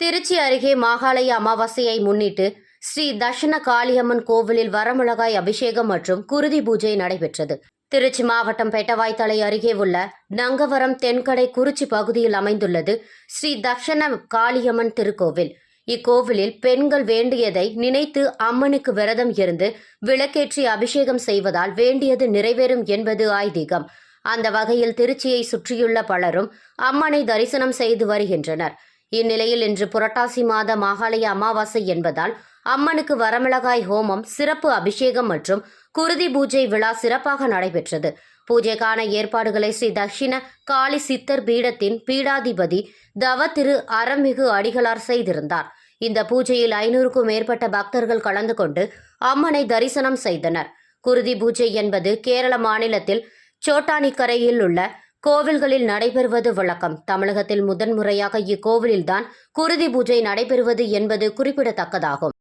திருச்சி அருகே மாகாளய அமாவாசையை முன்னிட்டு ஸ்ரீ தர்ஷன காளியம்மன் கோவிலில் வரமிளகாய் அபிஷேகம் மற்றும் குருதி பூஜை நடைபெற்றது. திருச்சி மாவட்டம் பெட்டவாய்த்தலை அருகே உள்ள நங்கவரம் தென்கடை குறிச்சி பகுதியில் அமைந்துள்ளது ஸ்ரீ தர்ஷன காளியம்மன் திருக்கோவில். இக்கோவிலில் பெண்கள் வேண்டியதை நினைத்து அம்மனுக்கு விரதம் இருந்து விளக்கேற்றி அபிஷேகம் செய்வதால் வேண்டியது நிறைவேறும் என்பது ஐதீகம். அந்த வகையில் திருச்சியை சுற்றியுள்ள பலரும் அம்மனை தரிசனம் செய்து வருகின்றனர். இந்நிலையில் இன்று புரட்டாசி மாத மாகாளய அமாவாசை என்பதால் அம்மனுக்கு வரமிளகாய் ஹோமம் சிறப்பு அபிஷேகம் மற்றும் குருதி பூஜை விழா சிறப்பாக நடைபெற்றது. பூஜைக்கான ஏற்பாடுகளை ஸ்ரீ தக்ஷிண காளி சித்தர் பீடத்தின் பீடாதிபதி தவ திரு அறமிகு அடிகளார் செய்திருந்தார். இந்த பூஜையில் ஐநூறுக்கும் மேற்பட்ட பக்தர்கள் கலந்து கொண்டு அம்மனை தரிசனம் செய்தனர். குருதி பூஜை என்பது கேரள மாநிலத்தில் சோட்டானிக்கரையில் உள்ள கோவில்களில் நடைபெறுவது வழக்கம். தமிழகத்தில் முதன்முறையாக இக்கோவிலில்தான் குருதி பூஜை நடைபெறுவது என்பது குறிப்பிடத்தக்கதாகும்.